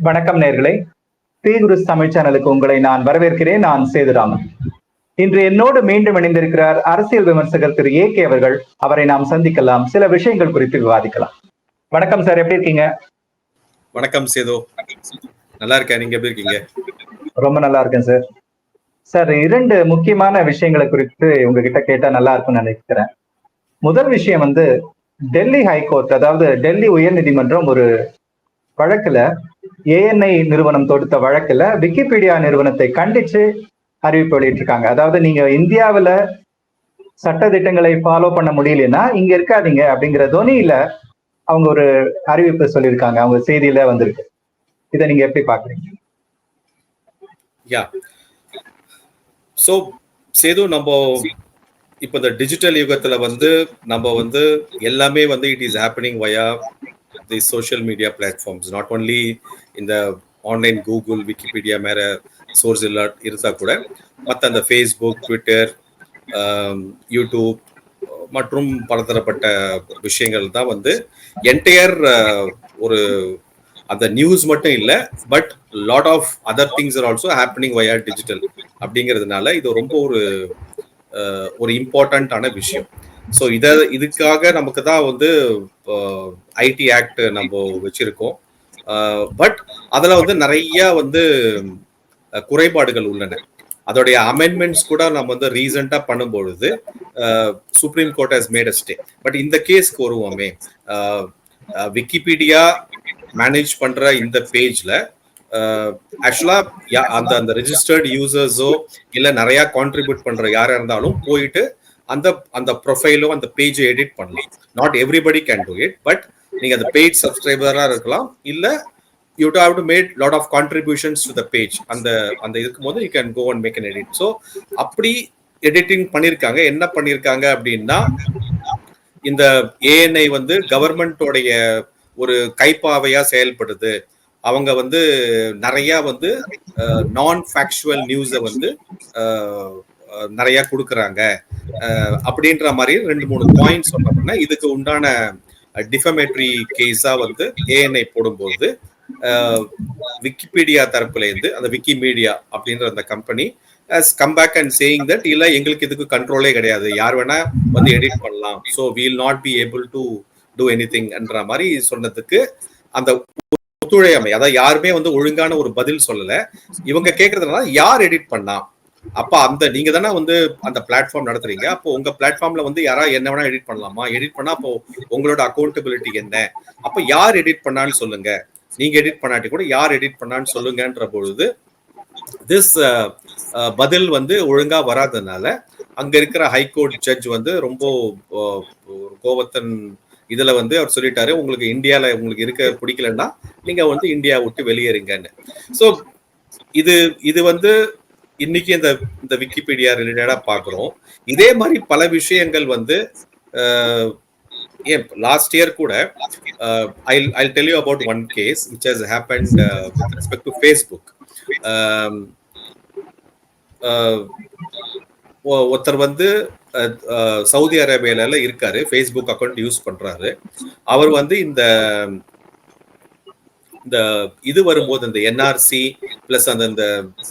வணக்கம் நேர்களே. தீகுரு தமிழ் சேனலுக்கு உங்களை நான் வரவேற்கிறேன். நான் சேதுராமன். இன்று என்னோடு மீண்டும் இணைந்திருக்கிறார் அரசியல் விமர்சகர் திரு ஏ கே அவர்கள். அவரை நாம் சந்திக்கலாம். சில விஷயங்கள் குறித்து விவாதிக்கலாம். வணக்கம் சார் எப்படி இருக்கீங்க? வணக்கம் சேது. நல்லா இருக்கேன். நீங்க எப்படி இருக்கீங்க? ரொம்ப நல்லா இருக்கேன் சார். சார் இரண்டு முக்கியமான விஷயங்களை குறித்து உங்ககிட்ட கேட்டா நல்லா இருக்கும்னு நினைக்கிறேன். முதல் விஷயம் வந்து டெல்லி ஹைகோர்ட் அதாவது டெல்லி உயர்நீதிமன்றம் ஒரு வழக்குல ஏஎன்ஐ நிறுவனம் தொடுத்த வழக்குல விக்கிபீடியா நிறுவனத்தை கண்டிச்சு அறிவிப்பு வெளியிட்டிருக்காங்க. அதாவது நீங்க இந்தியாவில சட்ட திட்டங்களை ஃபாலோ பண்ண முடியலன்னா இங்க இருக்காதீங்க அப்படிங்கிற தொனியில அவங்க ஒரு அறிவிப்பு சொல்லியிருக்காங்க. அவங்க செய்தியில வந்திருக்கு. இதை நீங்க எப்படி பாக்குறீங்க யா. ஸோ சேது நம்ம இப்போ இந்த டிஜிட்டல் யுகத்துல வந்து நம்ம வந்து எல்லாமே வந்து it is happening via the social media platforms not only இந்த ஆன்லைன் கூகுள் விக்கிபீடியா மேல சோர்ஸ் இல்லா இருந்தா கூட மற்ற அந்த ஃபேஸ்புக் ட்விட்டர் யூடியூப் மற்றும் பலதரப்பட்ட விஷயங்கள் தான் வந்து என்டையர் ஒரு அந்த நியூஸ் மட்டும் இல்லை but lot of other things are also happening via digital அப்படிங்கிறதுனால இது ரொம்ப ஒரு ஒரு இம்பார்ட்டண்ட்டான விஷயம். ஸோ இதை இதுக்காக நமக்கு தான் வந்து ஐடி ஆக்ட் நம்ம வச்சிருக்கோம். பட் அதில் வந்து நிறைய வந்து குறைபாடுகள் உள்ளன. அதோடைய அமெண்ட்மெண்ட்ஸ் கூட நம்ம வந்து ரீசெண்டாக பண்ணும்பொழுது Supreme Court has made a stay but இந்த கேஸ்க்கு வருவோமே. விக்கிபீடியா மேனேஜ் பண்ற இந்த பேஜ்ல ஆக்சுவலா அந்த அந்த ரெஜிஸ்டர்ட் யூசர்ஸோ இல்லை நிறையா கான்ட்ரிபியூட் பண்ற யாராக இருந்தாலும் போயிட்டு அந்த அந்த ப்ரொஃபைலோ அந்த பேஜை எடிட் பண்ணலாம். Not everybody can do it but நீங்க அந்த பேஜ் சப்ஸ்கிரைபரா இருக்கலாம். இல்ல you to have to made lot of contributions to the page அந்த அந்த இருக்கும் போது you can go and make an edit so அப்படி எடிட்டிங் பண்ணியிருக்காங்க என்ன பண்ணியிருக்காங்க அப்படின்னா இந்த ஏஎன்ஐ வந்து கவர்மெண்டோடைய ஒரு கைப்பாவையா செயல்படுது. அவங்க வந்து நிறைய வந்து நான் ஃபேக்சுவல் நியூஸை வந்து நிறைய கொடுக்குறாங்க. அப்படின்ற மாதிரி ரெண்டு மூணு பாயிண்ட் சொன்னோம்னா இதுக்கு உண்டான டிஃபமேட்ரி கேஸா வந்து ஏஎன்ஐ போடும்போது விக்கிபீடியா தரப்புல இருந்து அந்த விக்கி மீடியா அப்படின்ற அந்த company come back and saying that இல்ல எங்களுக்கு இதுக்கு கண்ட்ரோலே கிடையாது. யார் வேணா வந்து எடிட் பண்ணலாம். So we'll not be able to do any திங்ன்ற மாதிரி சொன்னதுக்கு அந்த ஒத்துழையாமை அதாவது யாருமே வந்து ஒழுங்கான ஒரு பதில் சொல்லலை. இவங்க கேட்கறதுனால யார் எடிட் பண்ணா? அப்ப அந்த நீங்க தானே வந்து அந்த பிளாட்ஃபார்ம் நடத்துறீங்க. அப்போ உங்க பிளாட்ஃபார்ம்ல வந்து யாரா என்ன வேணா எடிட் பண்ணலாமா? எடிட் பண்ணா அப்போ உங்களோட அக்கௌண்டபிலிட்டி என்ன? அப்ப யார் எடிட் பண்ணான்னு சொல்லுங்க. நீங்க எடிட் பண்ணாட்டி கூட யார் எடிட் பண்ணான்னு சொல்லுங்கன்ற பொழுது திஸ் uh, uh, பதில் வந்து ஒழுங்கா வராதனால அங்க இருக்கிற ஹைகோர்ட் ஜட்ஜ் வந்து ரொம்ப uh, கோவத்தன் இதுல வந்து அவர் சொல்லிட்டாரு உங்களுக்கு இந்தியால உங்களுக்கு இருக்க பிடிக்கலன்னா நீங்க வந்து இந்தியா விட்டு வெளியேறுங்கன்னு. ஸோ இது இது வந்து இன்னைக்கு இந்த இந்த விக்கிபீடியா ரிலேட்டடா பாக்குறோம் இதே மாதிரி பல விஷயங்கள் வந்து ஏன் லாஸ்ட் இயர் கூட I I tell you about one case which has happened with respect to Facebook ஒருத்தர் வந்து சவுதி அரேபியால இருக்காரு. ஃபேஸ்புக் அக்கௌண்ட் யூஸ் பண்றாரு. அவர் வந்து இந்த இந்த இது வரும்போது இந்த என்ஆர்சி பிளஸ் அந்த இந்த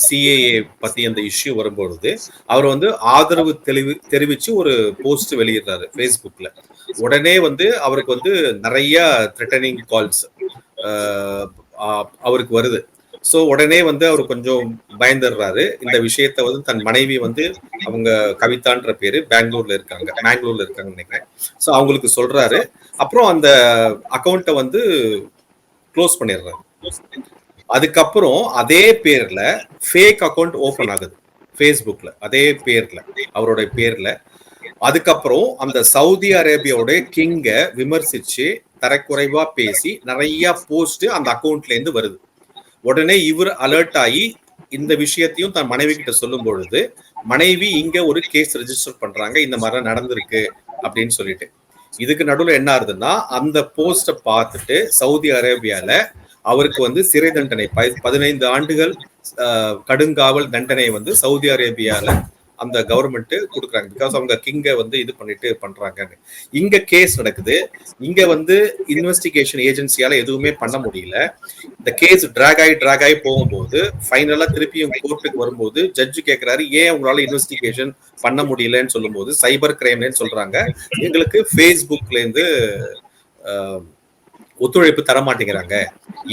சிஏஏ பத்தி அந்த இஷ்யூ வரும்பொழுது அவர் வந்து ஆதரவு தெளிவு தெரிவிச்சு ஒரு போஸ்ட் வெளியிடுறாரு ஃபேஸ்புக்ல உடனே வந்து அவருக்கு வந்து நிறைய த்ரெட்டனிங் கால்ஸ் அவருக்கு வருது. ஸோ உடனே வந்து அவர் கொஞ்சம் பயந்துடுறாரு. இந்த விஷயத்த வந்து தன் மனைவி வந்து அவங்க கவிதான்ற பேரு பெங்களூர்ல இருக்காங்க. பெங்களூர்ல இருக்காங்க நினைக்கிறேன். ஸோ அவங்களுக்கு சொல்றாரு. அப்புறம் அந்த அக்கௌண்ட்டை வந்து க்ளோஸ் பண்ணிடுறாரு. அதுக்கப்புறம் அதே பேர்ல ஃபேக் அக்கௌண்ட் ஓபன் ஆகுது. ஃபேஸ்புக்ல அதே பேர்ல அவரோட பேர்ல. அதுக்கப்புறம் அந்த சவுதி அரேபியாவோட கிங்க விமர்சிச்சு தரக்குறைவா பேசி நிறைய போஸ்ட் அந்த அக்கௌண்ட்ல இருந்து வருது. உடனே இவர் அலர்ட் ஆகி இந்த விஷயத்தையும் தன் மனைவி கிட்ட சொல்லும் பொழுது மனைவி இங்க ஒரு கேஸ் ரெஜிஸ்டர் பண்றாங்க இந்த மாதிரி நடந்திருக்கு அப்படின்னு சொல்லிட்டு. இதுக்கு நடுவில் என்ன ஆகுதுன்னா அந்த போஸ்டை பார்த்துட்டு சவுதி அரேபியால அவருக்கு வந்து சிறை தண்டனை பதினைந்து ஆண்டுகள் கடுங்காவல் தண்டனை வந்து சவுதி அரேபியால அந்த கவர்மெண்ட் கொடுக்குறாங்க. பிகாஸ் அவங்க கிங்கை வந்து இது பண்ணிட்டு பண்றாங்கன்னு. இங்க கேஸ் நடக்குது. இங்க வந்து இன்வெஸ்டிகேஷன் ஏஜென்சியால எதுவுமே பண்ண முடியல. இந்த கேஸ் டிராக் ஆகி டிராக் ஆகி போகும்போது ஃபைனலா திருப்பியும் கோர்ட்டுக்கு வரும்போது ஜட்ஜு கேட்கிறாரு ஏன் உங்களால இன்வெஸ்டிகேஷன் பண்ண முடியலன்னு சொல்லும்போது சைபர் கிரைம்னு சொல்றாங்க. எங்களுக்கு ஃபேஸ்புக்ல இருந்து ஒத்துழைப்பு தர மாட்டேங்கிறாங்க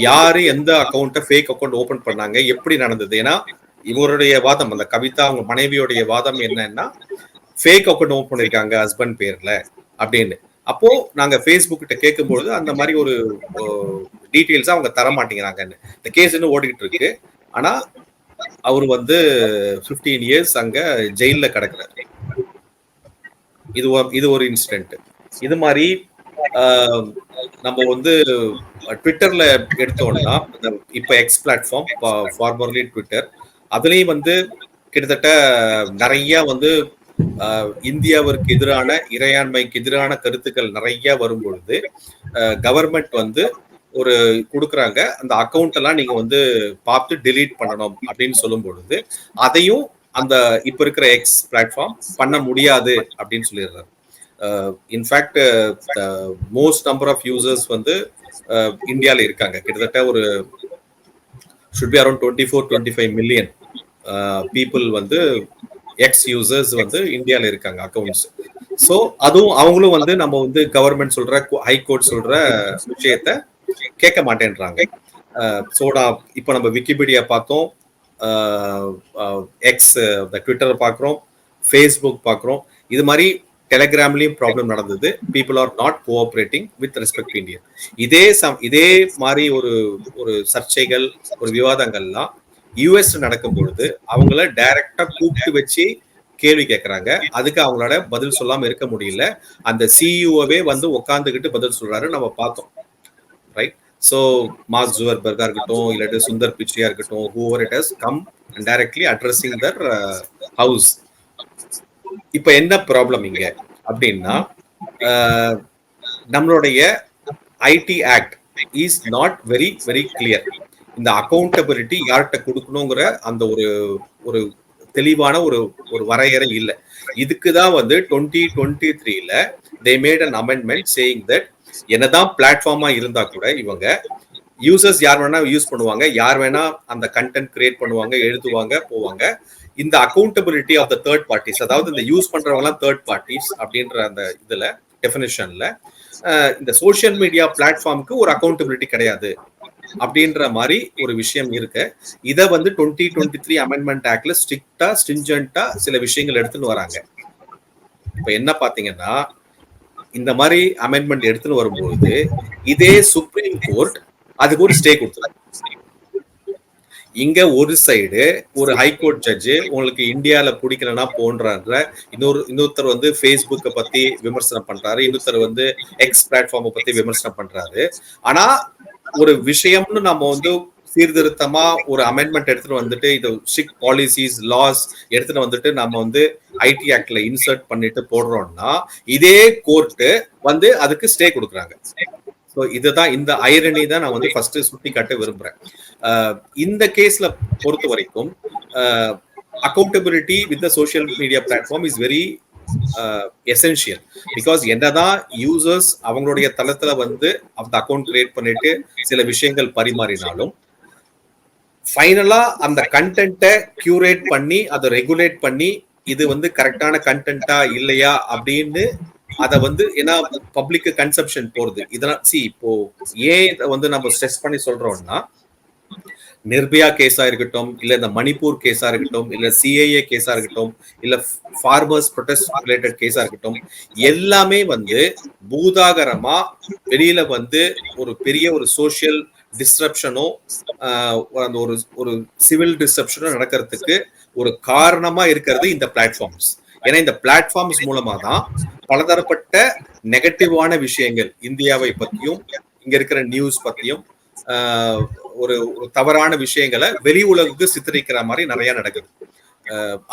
யாரு எந்த அக்கௌண்ட்டை ஃபேக் அக்கௌண்ட் ஓபன் பண்ணாங்க? எப்படி நடந்தது? ஏன்னா இவருடைய வாதம் அந்த கவிதா அவங்க மனைவியோடைய வாதம் என்னன்னா ஃபேக் அக்கௌண்ட் ஓப்பன் பண்ணிருக்காங்க ஹஸ்பண்ட் பேர்ல அப்படின்னு. அப்போ நாங்க ஃபேஸ்புக் கிட்ட கேட்கும்பொழுது அந்த மாதிரி ஒரு டீட்டெயில்ஸ் அவங்க தர மாட்டேங்கிறாங்கன்னு. இந்த கேஸ் இன்னும் ஓடிக்கிட்டு இருக்கு. ஆனா அவர் வந்து 15 இயர்ஸ் அங்க ஜெயில்ல கிடக்குறாரு. இது இது ஒரு இன்சிடென்ட் இது மாதிரி ஆஹ், நம்ம வந்து ட்விட்டர்ல எடுத்தோம்னா இப்ப எக்ஸ் பிளாட்ஃபார்ம் ஃபார்மர்லி ட்விட்டர் அதுலேயும் வந்து கிட்டத்தட்ட நிறைய வந்து இந்தியாவிற்கு எதிரான இறையாண்மைக்கு எதிரான கருத்துக்கள் நிறைய வரும் பொழுது கவர்மெண்ட் வந்து ஒரு கொடுக்குறாங்க. அந்த அக்கௌண்ட் எல்லாம் நீங்க வந்து பார்த்து டெலீட் பண்ணணும் அப்படின்னு சொல்லும் பொழுது அதையும் அந்த இப்ப இருக்கிற எக்ஸ் பிளாட்ஃபார்ம் பண்ண முடியாது அப்படின்னு சொல்லிடுறாரு. In fact most number of users வந்து இந்தியாவில் இருக்காங்க. கிட்டத்தட்ட ஒரு should be around twenty four twenty five million people வந்து எக்ஸ் யூசர்ஸ் வந்து இந்தியாவில் இருக்காங்க அக்கௌண்ட்ஸ் ஸோ அதுவும் அவங்களும் வந்து நம்ம வந்து கவர்மெண்ட் சொல்ற ஹை கோர்ட் சொல்ற விஷயத்த கேட்க மாட்டேன்றாங்க. Uh, சோடா இப்போ நம்ம விக்கிபீடியா பார்த்தோம் uh, uh, எக்ஸ் ட்விட்டர் பார்க்குறோம் ஃபேஸ்புக் பார்க்குறோம் இது மாதிரி டெலகிராம்லயும் ப்ராப்ளம் நடந்தது. People are not cooperating with respect Indian இதே சம் இதே மாதிரி ஒரு ஒரு சர்ச்சைகள் ஒரு விவாதங்கள்லாம் யூஎஸ் நடக்கும் பொழுது அவங்கள டைரக்டா கூப்பிட்டு வச்சு கேள்வி கேட்கறாங்க அதுக்கு அவங்களோட பதில் சொல்லாம இருக்க முடியல. அந்த சிஇஓவே வந்து உட்காந்துக்கிட்டு பதில் சொல்றாரு நம்ம பார்த்தோம். ரைட் ஸோ மார்க் ஜுவர்பர்கா இருக்கட்டும் இல்லாட்டி சுந்தர் பிச்சையா இருக்கட்டும் whoever it has come directly addressing their house இப்ப என்ன ப்ராப்ளம் இங்க? அப்படின்னா நம்மளுடைய IT Act is not very very clear இந்த அக்கௌண்டபிலிட்டி யார்கிட்ட கொடுக்கணுங்கிற அந்த ஒரு ஒரு தெளிவான ஒரு ஒரு வரையறை இல்லை. இதுக்கு தான் வந்து டுவெண்ட்டி டுவெண்ட்டி த்ரீல they made an amendment saying that என்னதான் பிளாட்ஃபார்மா இருந்தா கூட இவங்க யூசர்ஸ் யார் வேணா யூஸ் பண்ணுவாங்க யார் வேணா அந்த கண்டென்ட் கிரியேட் பண்ணுவாங்க எழுதுவாங்க போவாங்க இந்த accountability of the third parties அதாவது இந்த யூஸ் பண்றவங்கலாம் தேர்ட் பார்ட்டிஸ் அப்படின்ற அந்த இதுல டெஃபினிஷன்ல இந்த சோஷியல் மீடியா பிளாட்ஃபார்முக்கு ஒரு அக்கௌண்டபிலிட்டி கிடையாது அப்படின்ற மாதிரி ஒரு விஷயம் இருக்கு. இதை வந்து டுவெண்ட்டி டுவெண்ட்டி த்ரீ அமெண்ட்மெண்ட் ஆக்ட்ல ஸ்ட்ரிக்டா ஸ்ட்ரிஞ்சண்டா சில விஷயங்கள் எடுத்துன்னு வராங்க. இப்ப என்ன பாத்தீங்கன்னா இந்த மாதிரி அமெண்ட்மெண்ட் எடுத்துன்னு வரும்போது இதே சுப்ரீம் கோர்ட் அதுக்கு ஒரு ஸ்டே கொடுத்துருக்கு இங்க ஒரு சைடு ஒரு ஹைகோர்ட் ஜட்ஜு உங்களுக்கு இந்தியால பிடிக்கலன்னா போன்றாங்க இன்னொரு இன்னொருத்தர் வந்து ஃபேஸ்புக்கை பத்தி விமர்சனம் பண்றாரு. இன்னொருத்தர் வந்து எக்ஸ் பிளாட்ஃபார்மை பத்தி விமர்சனம் பண்றாரு. ஆனா ஒரு விஷயம்னு நம்ம வந்து சீர்திருத்தமா ஒரு அமெண்ட்மெண்ட் எடுத்துட்டு வந்துட்டு இது ஸ்ட்ரிக் பாலிசிஸ் லாஸ் எடுத்துட்டு வந்துட்டு நம்ம வந்து ஐடி ஆக்ட்ல இன்சர்ட் பண்ணிட்டு போடுறோம்னா இதே கோர்ட்டு வந்து அதுக்கு ஸ்டே கொடுக்குறாங்க. ஸோ இதுதான் இந்த ஐரணி தான் நான் வந்து ஃபர்ஸ்ட் சுட்டி காட்ட விரும்புறேன் இந்த கேஸ்ல பொறுத்த வரைக்கும் accountability with the social media platform is very essential because என்னதான் யூசர்ஸ் அவங்களுடைய தளத்துல வந்து அந்த அக்கௌண்ட் கிரியேட் பண்ணிட்டு சில விஷயங்கள் பரிமாறினாலும் ஃபைனலா அந்த கண்டென்ட்டை கியூரேட் பண்ணி அதை ரெகுலேட் பண்ணி இது வந்து கரெக்டான கண்டென்ட்டா இல்லையா அப்படின்னு அதை வந்து ஏன்னா பப்ளிக் கன்செப்ஷன் போறது. இதெல்லாம் சி இப்போ ஏன் இதை வந்து நம்ம ஸ்ட்ரெஸ் பண்ணி சொல்றோம்னா நிர்பயா கேஸா இருக்கட்டும் இல்ல இந்த மணிப்பூர் கேஸா இருக்கட்டும் இல்ல சிஐஏ கேஸா இருக்கட்டும் இல்ல ஃபார்மர்ஸ் ப்ரொடெஸ்ட் ரிலேட்டட் கேஸா இருக்கட்டும் எல்லாமே வந்து பூதாகரமா வெளியில வந்து ஒரு பெரிய ஒரு சோசியல் டிஸ்ட்ரப்ஷனோ அந்த ஒரு ஒரு சிவில் டிஸ்ட்ரப்ஷனோ நடக்கிறதுக்கு ஒரு காரணமா இருக்கிறது இந்த பிளாட்ஃபார்ம்ஸ் ஏன்னா இந்த பிளாட்ஃபார்ம்ஸ் மூலமா தான் பலதரப்பட்ட நெகட்டிவான விஷயங்கள் இந்தியாவை பத்தியும் இங்க இருக்கிற நியூஸ் பத்தியும் ஒரு ஒரு தவறான விஷயங்களை வெளி உலகுக்கு சித்தரிக்கிற மாதிரி நிறைய நடக்குது.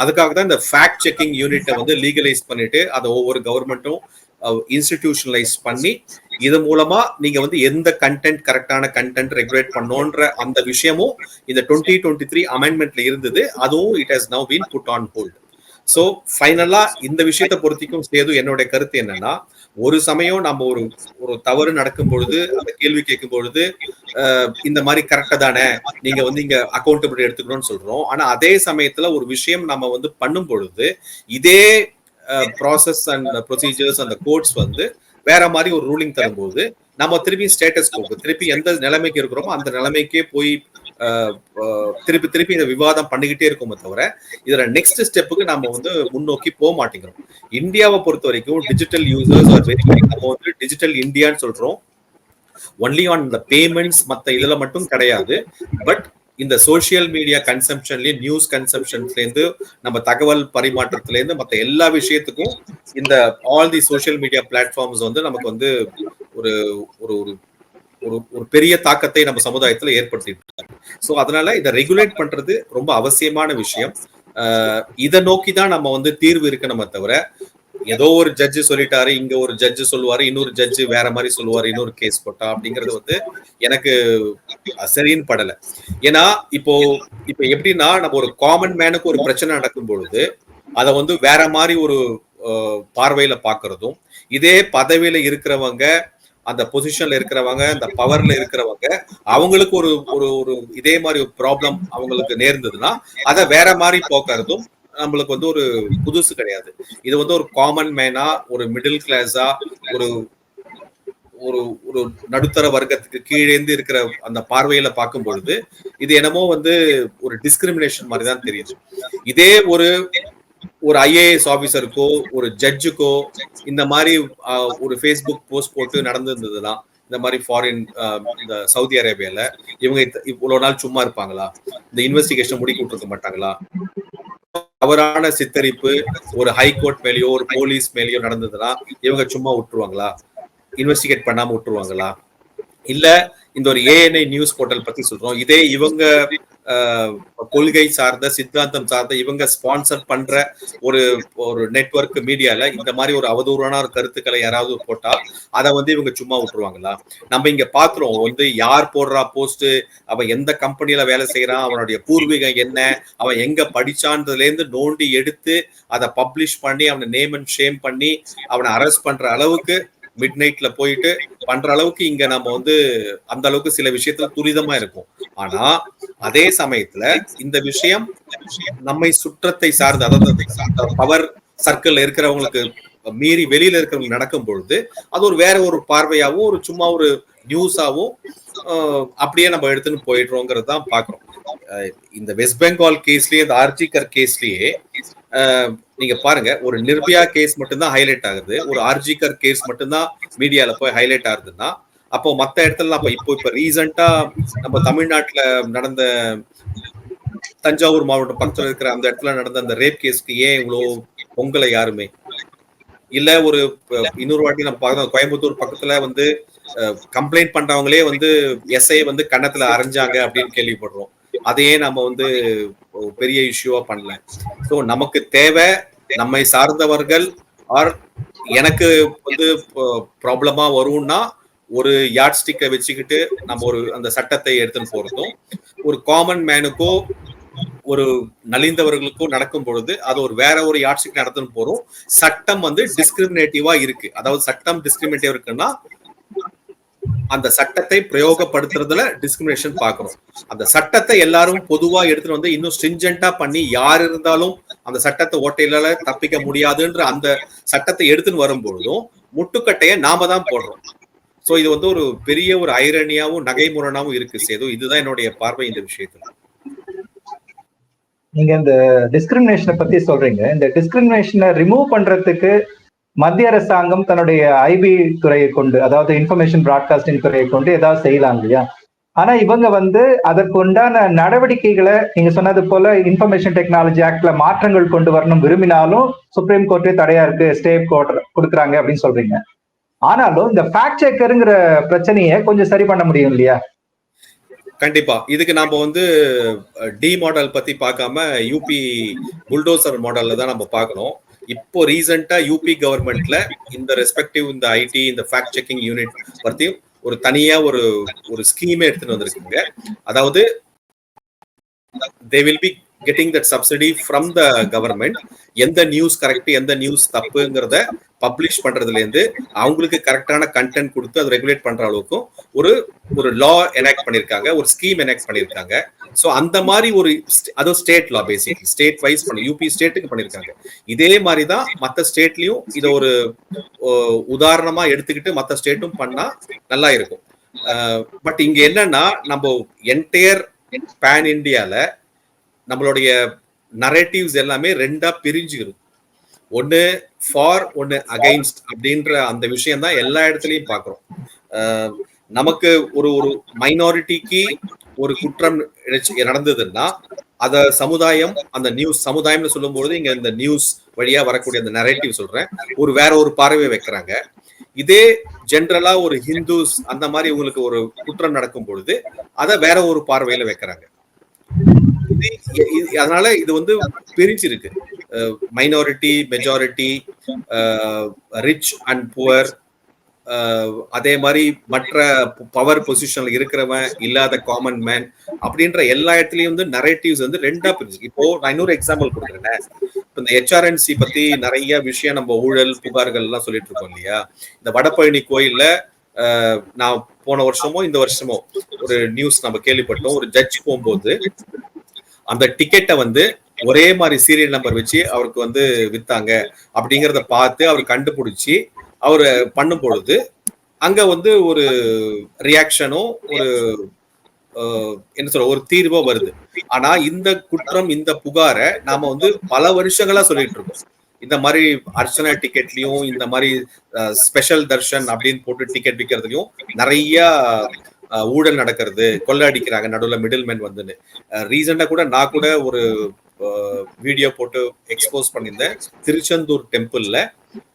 அதுக்காக தான் இந்த ஃபேக்ட் செக்கிங் யூனிட்டை வந்து லீகலைஸ் பண்ணிட்டு அதை ஒவ்வொரு கவர்மெண்ட்டும் இன்ஸ்டிடியூஷனலைஸ் பண்ணி இது மூலமா நீங்க வந்து எந்த கண்டென்ட் கரெக்டான கண்டென்ட் ரெகுலேட் பண்ணோன்ற அந்த விஷயமும் இந்த டுவெண்ட்டி டுவெண்ட்டி த்ரீ அமெண்ட்மெண்ட்ல இருந்தது. அதுவும் it has now been put on hold so ஃபைனலா இந்த விஷயத்தை பொறுத்திக்கும் சேது என்னுடைய கருத்து என்னன்னா ஒரு சமயம் நம்ம ஒரு ஒரு தவறு நடக்கும் பொழுது அந்த கேள்வி கேட்கும் பொழுது இந்த மாதிரி கரெக்டா தானே நீங்க வந்து இங்க அக்கௌண்டபிலிட்டி எடுத்துக்கணும்னு சொல்றோம். ஆனா அதே சமயத்துல ஒரு விஷயம் நம்ம வந்து பண்ணும் பொழுது இதே ப்ராசஸ் அண்ட் ப்ரொசீஜர்ஸ் அந்த கோட்ஸ் வந்து வேற மாதிரி ஒரு ரூலிங் தரும்போது நம்ம திருப்பி ஸ்டேட்டஸ் போக்கு திருப்பி எந்த நிலைமைக்கு இருக்கிறோமோ அந்த நிலைமைக்கே போய் திருப்பி திருப்பி இந்த விவாதம் பண்ணிக்கிட்டே இருக்கோமே தவிர இதுல நெக்ஸ்ட் ஸ்டெப்புக்கு நம்ம வந்து முன்னோக்கி போக மாட்டேங்கிறோம். இந்தியாவை பொறுத்த வரைக்கும் டிஜிட்டல் யூசர்ஸ் நம்ம வந்து டிஜிட்டல் இந்தியான்னு சொல்றோம். ஒன்லி ஆன் த பேமெண்ட்ஸ் மத்த இதுல மட்டும் கிடையாது. பட் இந்த சோஷியல் மீடியா கன்சம்ஷன்லயும் நியூஸ் கன்சம்ஷன்ஸ்லேருந்து நம்ம தகவல் பரிமாற்றத்துலேருந்து மற்ற எல்லா விஷயத்துக்கும் இந்த all the social media platforms வந்து நமக்கு வந்து ஒரு ஒரு ஒரு ஒரு ஒரு பெரிய தாக்கத்தை நம்ம சமுதாயத்தில் ஏற்படுத்திட்டு ஸோ அதனால இதை ரெகுலேட் பண்றது ரொம்ப அவசியமான விஷயம். இதை நோக்கி தான் நம்ம வந்து தீர்வு இருக்கணுமே தவிர ஏதோ ஒரு ஜட்ஜு சொல்லிட்டாரு இங்க ஒரு ஜட்ஜு சொல்லுவாரு இன்னொரு ஜட்ஜு வேற மாதிரி சொல்லுவாரு இன்னொரு கேஸ் போட்டா அப்படிங்கிறது வந்து எனக்கு சரின்னு படல. ஏன்னா இப்போ இப்போ எப்படின்னா நம்ம ஒரு காமன் மேனுக்கு ஒரு பிரச்சனை நடக்கும் பொழுது அதை வந்து வேற மாதிரி ஒரு பார்வையில பாக்குறதும் இதே பதவியில இருக்கிறவங்க அந்த பொசிஷன்ல இருக்கிறவங்க அந்த பவர்ல இருக்கிறவங்க அவங்களுக்கு ஒரு ஒரு ஒரு இதே மாதிரி ஒரு ப்ராப்ளம் அவங்களுக்கு நேர்ந்ததுன்னா அதை வேற மாதிரி போக்குறதும் நம்மளுக்கு வந்து ஒரு புதுசு கிடையாது. இது வந்து ஒரு காமன் மேனா ஒரு மிடில் கிளாஸா ஒரு ஒரு ஒரு நடுத்தர வர்க்கத்துக்கு கீழேந்து இருக்கிற அந்த பார்வையில பார்க்கும் பொழுது இது என்னமோ வந்து ஒரு டிஸ்கிரிமினேஷன் மாதிரி தான் தெரியுது. இதே ஒரு ஒரு ஐஏஎஸ் ஆபீசருக்கோ ஒரு ஜட்ஜுக்கோ இந்த மாதிரி ஒரு ஃபேஸ்புக் போஸ்ட் போட்டு நடந்திருந்ததுதான். இந்த மாதிரி ஃபாரின் இந்த சவுதி அரேபியால இவங்க இவ்வளவு நாள் சும்மா இருப்பாங்களா? இந்த இன்வெஸ்டிகேஷன் முடிக்க விட்டுருக்க மாட்டாங்களா? தவறான சித்தரிப்பு ஒரு ஹைகோர்ட் மேலேயோ ஒரு போலீஸ் மேலேயோ நடந்ததுன்னா இவங்க சும்மா விட்டுருவாங்களா இன்வெஸ்டிகேட் பண்ணாம விட்டுருவாங்களா? இல்ல இந்த ஒரு ஏஎன்ஐ நியூஸ் போர்ட்டல் பத்தி சொல்றோம். இதே இவங்க ஆஹ், கொள்கை சார்ந்த சித்தாந்தம் சார்ந்த இவங்க ஸ்பான்சர் பண்ற ஒரு ஒரு நெட்வொர்க் மீடியால இந்த மாதிரி ஒரு அவதூறான ஒரு கருத்துக்களை யாராவது போட்டா அதை வந்து இவங்க சும்மா விட்டுருவாங்களா? நம்ம இங்க பாக்குறோம். வந்து யார் போடுறா போஸ்ட் அவன் எந்த கம்பெனில வேலை செய்யறான் அவனுடைய பூர்வீகம் என்ன அவன் எங்க படிச்சான்றதுல இருந்து நோண்டி எடுத்து அதை பப்ளிஷ் பண்ணி அவனை நேம் அண்ட் ஷேம் பண்ணி அவனை அரெஸ்ட் பண்ற அளவுக்கு மிட் நைட்ல போயிட்டு பண்ற அளவுக்கு இங்க நம்ம வந்து அந்த அளவுக்கு சில விஷயத்துல துரிதமா இருக்கும். ஆனா அதே சமயத்துல இந்த விஷயம் நம்மை சுற்றத்தை சார்ந்து அதாவது பவர் சர்க்கிள் இருக்கிறவங்களுக்கு மீறி வெளியில இருக்கிறவங்க நடக்கும் பொழுது அது ஒரு வேற ஒரு பார்வையாவும் ஒரு சும்மா ஒரு நியூஸாவும் ஆஹ், அப்படியே நம்ம எடுத்துன்னு போயிடுறோங்கிறது தான் பாக்குறோம் இந்த வெஸ்ட் பெங்கால் கேஸ்லயே இந்த ஆர்ஜிகர் கேஸ்லயே ஆஹ், நீங்க பாருங்க ஒரு நிர்பயா கேஸ் மட்டும்தான் ஹைலைட் ஆகுது. ஒரு ஆர்ஜிகர் கேஸ் மட்டும்தான் மீடியால போய் ஹைலைட் ஆகுதுன்னா அப்போ மத்த இடத்துல அப்ப இப்போ இப்ப ரீசெண்டா நம்ம தமிழ்நாட்டுல நடந்த தஞ்சாவூர் மாவட்டம் பக்கத்துல இருக்கிற அந்த இடத்துல நடந்த அந்த ரேப் கேஸ்க்கு ஏன் இவ்வளவு பொங்கலை யாருமே? இல்ல ஒரு இன்னொரு வாட்டி நம்ம பார்க்கணும் கோயம்புத்தூர் பக்கத்துல வந்து கம்ப்ளைண்ட் பண்றவங்களே வந்து எஸ்ஐ வந்து கன்னத்துல அரைஞ்சாங்க அப்படின்னு கேள்விப்படுறோம். அதையே நம்ம வந்து பெரிய இஷ்யூவா பண்ணல. ஸோ நமக்கு தேவை நம்மை சார்ந்தவர்கள் ஆர் எனக்கு வந்து ப்ராப்ளமா வரும்னா ஒரு யாட் ஸ்டிக்கை வச்சுக்கிட்டு நம்ம ஒரு அந்த சட்டத்தை எடுத்துன்னு போறதும் ஒரு காமன் மேனுக்கோ ஒரு நலிந்தவர்களுக்கோ நடக்கும் பொழுது அது ஒரு வேற ஒரு யாட் ஸ்டிக் நடத்துன்னு போறோம். சட்டம் வந்து டிஸ்கிரிமினேட்டிவா இருக்கு. அதாவது சட்டம் டிஸ்கிரிமினேட்டிவ் இருக்குன்னா அந்த சட்டத்தை பிரயோகப்படுத்துறதுல டிஸ்கிரிமினேஷன் பாக்குறோம் அந்த சட்டத்தை எல்லாரும் பொதுவா எடுத்துட்டு வந்து இன்னும் ஸ்ட்ரிஞ்சென்டா பண்ணி யார் இருந்தாலும் அந்த சட்டத்தை ஓட்டையில தப்பிக்க முடியாதுன்ற அந்த சட்டத்தை எடுத்துன்னு வரும்பொழுதும் முட்டுக்கட்டையை நாம தான் போடுறோம். சோ இது வந்து ஒரு பெரிய ஒரு ஐரணியாவும் நகைமுரணாவும் இருக்கு சேது. இதுதான் என்னுடைய பார்வை இந்த விஷயத்துல. நீங்க இந்த டிஸ்கிரிமினேஷனை பத்தி சொல்றீங்க. இந்த டிஸ்கிரிமினேஷனை ரிமூவ் பண்றதுக்கு மத்திய அரசாங்கம் தன்னுடைய ஐபி துறையை கொண்டு அதாவது இன்ஃபர்மேஷன் பிராட்காஸ்டிங் துறையை கொண்டு ஏதாவது செய்யலாம் இல்லையா? ஆனா இவங்க வந்து அதற்கு உண்டான நடவடிக்கைகளை நீங்க சொன்னது போல இன்ஃபர்மேஷன் டெக்னாலஜி ஆக்ட்ல மாற்றங்கள் கொண்டு வரணும் விரும்பினாலும் சுப்ரீம் கோர்ட்டே தடையா இருக்கு ஸ்டே கொடுக்குறாங்க அப்படின்னு சொல்றீங்க. ஆனாலும் இந்த ஃபேக்ட் செக்கருங்கிற பிரச்சனையை கொஞ்சம் சரி பண்ண முடியும் இல்லையா? கண்டிப்பா. இதுக்கு நாம வந்து டி மாடல் பத்தி பார்க்காம யூபி புல்டோசர் மாடல்ல தான் நம்ம பார்க்கணும். இப்போ ரீசெண்டா யூபி கவர்மெண்ட்ல இந்த ரெஸ்பெக்டிவ் இந்த ஐடி இந்த ஃபேக்ட் செக்கிங் யூனிட் பத்தி ஒரு தனியா ஒரு ஒரு ஸ்கீமே எடுத்துட்டு வந்திருக்குங்க. அதாவது they will be getting that subsidy from the government எந்த நியூஸ் கரெக்ட் எந்த நியூஸ் தப்புங்கிறத பப்ளிஷ் பண்றதுல இருந்து அவங்களுக்கு கரெக்டான கண்டென்ட் கொடுத்து அதை ரெகுலேட் பண்ற அளவுக்கும் ஒரு ஒரு லா எனாக்ட் பண்ணியிருக்காங்க ஒரு ஸ்கீம் எனாக்ட் பண்ணிருக்காங்க. ஸோ அந்த மாதிரி ஒரு அதுவும் state law basically state wise பண்ணி யூபி ஸ்டேட்டுக்கு பண்ணியிருக்காங்க இதே மாதிரி தான் மற்ற ஸ்டேட்லயும் இதை ஒரு உதாரணமா எடுத்துக்கிட்டு மற்ற ஸ்டேட்டும் பண்ணா நல்லா இருக்கும். பட் இங்க என்னன்னா நம்ம என்டையர் பேன் இந்தியால நம்மளுடைய நரேட்டிவ்ஸ் எல்லாமே ரெண்டா பிரிஞ்சுக்கிறது ஒன்னு ஃபார் ஒன்னு அகைன்ஸ்ட் அப்படின்ற அந்த விஷயம் தான் எல்லா இடத்துலயும் பாக்குறோம். நமக்கு ஒரு ஒரு மைனாரிட்டிக்கு ஒரு குற்றம் நடந்ததுன்னா அத சமுதாயம் அந்த நியூஸ் சமுதாயம்னு சொல்லும்போது இங்க இந்த நியூஸ் வழியா வரக்கூடிய அந்த நரேட்டிவ் சொல்றேன். ஒரு வேற ஒரு பார்வை வைக்கிறாங்க. இதே ஜென்ரலா ஒரு ஹிந்துஸ் அந்த மாதிரி உங்களுக்கு ஒரு குற்றம் நடக்கும் பொழுது அதை வேற ஒரு பார்வையில வைக்கிறாங்க. அதனால இது வந்து பிரிச்சிருக்கு minority majority rich and poor அதே மாதிரி மற்ற பவர் பொசிஷன்ல இருக்கிறவன் இல்லாத காமன் மேன் அப்படின்ற எல்லா இடத்துலயும் வந்து நரேட்டிவ்ஸ் வந்து ரெண்டா பிரிஞ்சு இப்போ நான் இன்னொரு எக்ஸாம்பிள் கொடுக்குறேன். இப்போ இந்த ஹெச்ஆர்என்சி பத்தி நிறைய விஷயம் நம்ம ஊழல் புகார்கள் எல்லாம் சொல்லிட்டு இருக்கோம் இல்லையா? இந்த வடபழனி கோயில்ல நான் போன வருஷமோ இந்த வருஷமோ ஒரு நியூஸ் நம்ம கேள்விப்பட்டோம். ஒரு ஜட்ஜ் போகும்போது அந்த டிக்கெட்டை வந்து ஒரே மாதிரி சீரியல் நம்பர் வச்சு அவருக்கு வந்து வித்தாங்க. அப்படிங்கறத பார்த்து அவர் கண்டுபிடிச்சி அவர் பண்ணும் பொழுது அங்க வந்து ஒரு ரியாக்ஷனும் ஒரு என்ன சொல்ற ஒரு தீர்வோ வருது. ஆனா இந்த குற்றம் இந்த புகாரை நாம வந்து பல வருஷங்களா சொல்லிட்டு இருக்கோம். இந்த மாதிரி அர்ச்சனா டிக்கெட்லயும் இந்த மாதிரி ஸ்பெஷல் தர்ஷன் அப்படின்னு போட்டு டிக்கெட் விற்கிறதுலயும் நிறைய ஊழல் நடக்கிறது கொள்ளை அடிக்கிறாங்க நடுவில் மிடில் மேன் வந்துன்னு ரீசெண்டாக கூட நான் கூட ஒரு வீடியோ போட்டு எக்ஸ்போஸ் பண்ணியிருந்தேன். திருச்செந்தூர் டெம்பிள்ல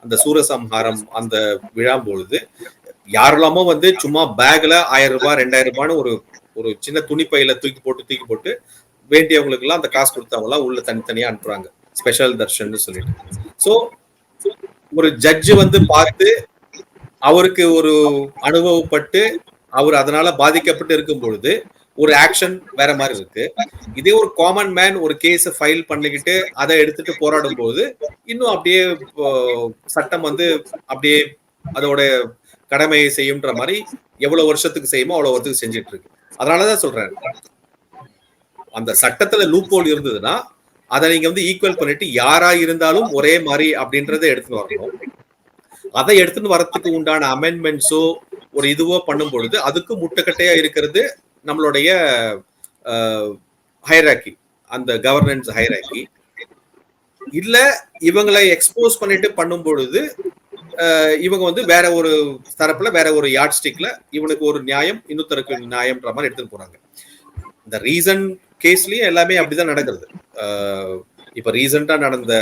அந்த சூரசம்ஹாரம் அந்த விழா பொழுது யாரெல்லாமோ வந்து சும்மா பேக்ல ஆயிரம் ரூபாய் ரெண்டாயிரம் ரூபான்னு ஒரு ஒரு சின்ன துணிப்பையில தூக்கி போட்டு தூக்கி போட்டு வேண்டியவங்களுக்கு எல்லாம் அந்த காசு கொடுத்தவங்க எல்லாம் உள்ள தனித்தனியா அனுப்புறாங்க. ஸ்பெஷல் தர்ஷன் சொல்லிட்டு. ஸோ ஒரு ஜட்ஜ் வந்து பார்த்து அவருக்கு ஒரு அனுபவப்பட்டு அவர் அதனால பாதிக்கப்பட்டு இருக்கும் பொழுது ஒரு ஆக்ஷன் வேற மாதிரி இருக்கு. இதே ஒரு காமன் மேன் ஒரு கேஸ் ஃபைல் பண்ணிக்கிட்டு அதை எடுத்துட்டு போராடும் போது இன்னும் அப்படியே சட்டம் வந்து அப்படியே அதோட கடமையை செய்யும்ன்ற மாதிரி எவ்வளவு வருஷத்துக்கு செய்யுமோ அவ்வளவு வருஷத்துக்கு செஞ்சுட்டு இருக்கு. அதனாலதான் சொல்றேன். அந்த சட்டத்துல லூப் ஹோல் இருந்ததுன்னா அதை நீங்க வந்து ஈக்குவல் பண்ணிட்டு யாரா இருந்தாலும் ஒரே மாதிரி அப்படின்றத எடுத்துன்னு வரணும். அதை எடுத்துன்னு வரத்துக்கு உண்டான அமெண்ட்மெண்ட்ஸோ ஒரு இதுவோ பண்ணும் பொழுது அதுக்கு முட்டுக்கட்டையா இருக்கிறது நம்மளுடைய ஹைராக்கி அந்த கவர்னன்ஸ் ஹைராக்கி இல்ல இவங்களை எக்ஸ்போஸ் பண்ணிட்டு பண்ணும் பொழுது இவங்க வந்து வேற ஒரு தரப்புல வேற ஒரு யார்ட் ஸ்டிக்ல இவனுக்கு ஒரு நியாயம் இன்னொருத்தருக்கு நியாயம்ன்ற மாதிரி எடுத்துட்டு போறாங்க. இந்த ரீசன் கேஸ்லயும் எல்லாமே அப்படிதான் நடக்கிறது. இப்ப ரீசெண்டா நடந்த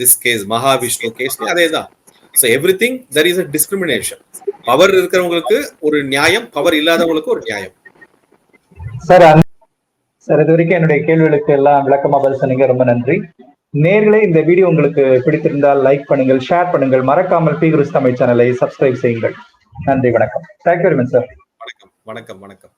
திஸ் கேஸ் மகாவிஷ்ணு கேஸ்லயும் அதே தான் so everything there is a discrimination power இருக்கிறவங்களுக்கு ஒரு நியாயம் பவர் இல்லாதவங்களுக்கு ஒரு நியாயம். சார் சார் இது வரைக்கும் என்னுடைய கேள்விகளுக்கு எல்லாம் விளக்கமா பதில் சொன்னீங்க ரொம்ப நன்றி. நேர்களே இந்த வீடியோ உங்களுக்கு பிடித்திருந்தால் லைக் பண்ணுங்கள் ஷேர் பண்ணுங்கள் மறக்காமல் பி குருஸ் தமிழ் சேனலை சப்ஸ்கிரைப் செய்யுங்கள். நன்றி வணக்கம். தேங்க்யூ வெரி மச் சார் வணக்கம் வணக்கம் வணக்கம்.